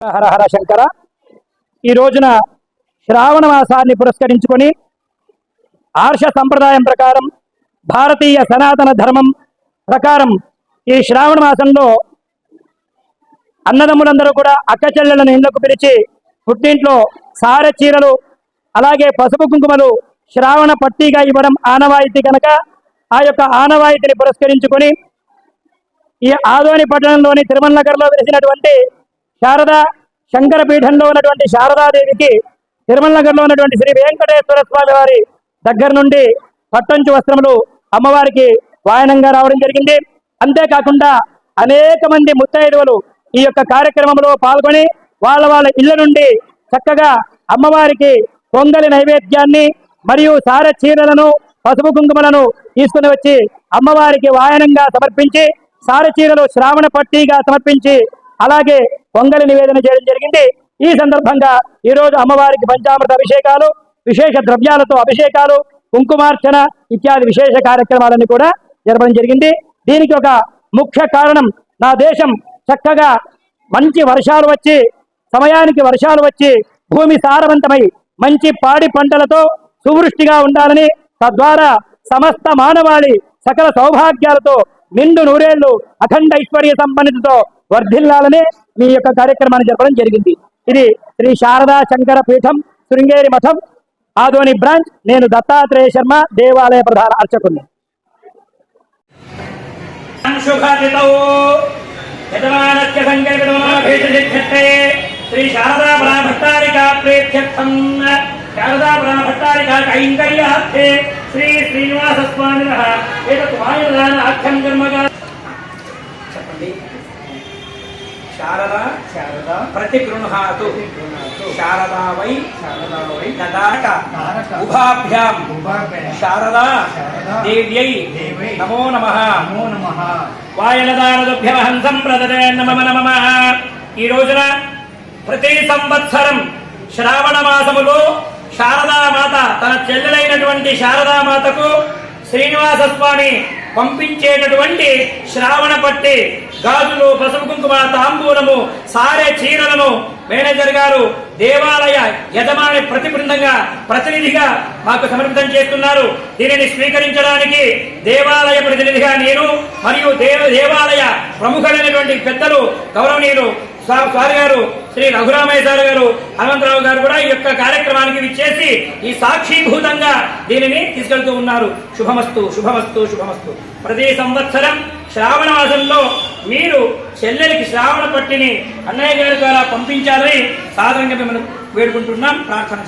హర హర శంకర. ఈ రోజున శ్రావణ మాసాన్ని పురస్కరించుకొని ఆర్ష సంప్రదాయం ప్రకారం భారతీయ సనాతన ధర్మం ప్రకారం ఈ శ్రావణ మాసంలో అన్నదమ్ములందరూ కూడా అక్క చెల్లెలను ఇళ్ళకు పిలిచి పుట్టింట్లో సార చీరలు అలాగే పసుపు కుంకుమలు శ్రావణ పట్టీగా ఇవ్వడం ఆనవాయితీ కనుక ఆ యొక్క ఆనవాయితీని పురస్కరించుకొని ఈ ఆదోని పట్టణంలోని తిరుమల నగర్లో వెలిసినటువంటి శారద శంకర పీఠంలో ఉన్నటువంటి శారదాదేవికి తిరుమల నగర్లో ఉన్నటువంటి శ్రీ వెంకటేశ్వర స్వామి వారి దగ్గర నుండి పట్టంచు వస్త్రములు అమ్మవారికి వాయనంగా రావడం జరిగింది. అంతేకాకుండా అనేక మంది ముత్తైదువులు ఈ యొక్క కార్యక్రమంలో పాల్గొని వాళ్ళ వాళ్ళ ఇళ్ళ నుండి చక్కగా అమ్మవారికి పొంగలి నైవేద్యాన్ని మరియు సార చీరలను పసుపు కుంకుమలను తీసుకుని వచ్చి అమ్మవారికి వాయనంగా సమర్పించి సార చీరలు శ్రావణ పట్టిగా సమర్పించి అలాగే పొంగలి నివేదన చేయడం జరిగింది. ఈ సందర్భంగా ఈ రోజు అమ్మవారికి పంచామృత అభిషేకాలు విశేష ద్రవ్యాలతో అభిషేకాలు కుంకుమార్చన ఇత్యాది విశేష కార్యక్రమాలన్నీ కూడా జరపడం జరిగింది. దీనికి ఒక ముఖ్య కారణం నా దేశం చక్కగా మంచి వర్షాలు వచ్చి సమయానికి వర్షాలు వచ్చి భూమి సారవంతమై మంచి పాడి పంటలతో సువృష్టిగా ఉండాలని తద్వారా సమస్త మానవాళి సకల సౌభాగ్యాలతో నిండు నూరేళ్ళు అఖండ ఐశ్వర్య సంపన్నితతో వర్ధిల్లాలని మీ యొక్క కార్యక్రమాన్ని జరపడం జరిగింది. ఇది శ్రీ శారదా శంకర పీఠం శృంగేరి మఠం ఆదోని బ్రాంచ్. నేను దత్తాత్రేయ శర్మ దేవాలయ ప్రధాన అర్చకుని శుభదితౌ శ్రీ శారదా బ్రహ్మభట్టారికా ప్రేక్షర్థం శారదా బ్రహ్మభట్టారికా కైంకర్యార్థే శ్రీ శ్రీనివాస స్వామినః. ఏతత్ వాయుదాన ఆఖ్యం కర్మగా ప్రతిగృహాతు. గృహాతు శారదా వై తారక ఉభాభ్యాం. శారదా. దేవ్యై. దేవై నమో నమః. నమో నమః. వాయనదానదుభ్యమహం సంప్రదతే నమమ నమమ ఈ రోజున ప్రతి సంవత్సరం శ్రావణ మాసములో శారదామాత తన చెల్లెలైనటువంటి శారదామాతకు శ్రీనివాస స్వామి పంపించేటటువంటి శ్రావణ పట్టి గాజులు పసుపు కుంకుమ తాంబూలము సారే చీరలను మేనేజర్ గారు దేవాలయ యజమాని ప్రతి బృందంగా ప్రతినిధిగా మాకు సమర్పితం చేస్తున్నారు. దీనిని స్వీకరించడానికి దేవాలయ ప్రతినిధిగా నేను మరియు దేవాలయ ప్రముఖులైనటువంటి పెద్దలు గౌరవనీయులు సార్ గారు శ్రీ రఘురామయ్య సార్ గారు హనుమంతరావు గారు కూడా ఈ యొక్క కార్యక్రమానికి విచ్చేసి ఈ సాక్షిభూతంగా దీనిని తీసుకెళ్తూ ఉన్నారు. శుభమస్తు శుభమస్తు శుభమస్తు. ప్రతి సంవత్సరం శ్రావణ మాసంలో మీరు చెల్లెలికి శ్రావణ పట్టిని అన్నయ్య గారి ద్వారా పంపించాలని సాధారణంగా మిమ్మల్ని వేడుకుంటున్నాం. ప్రార్థన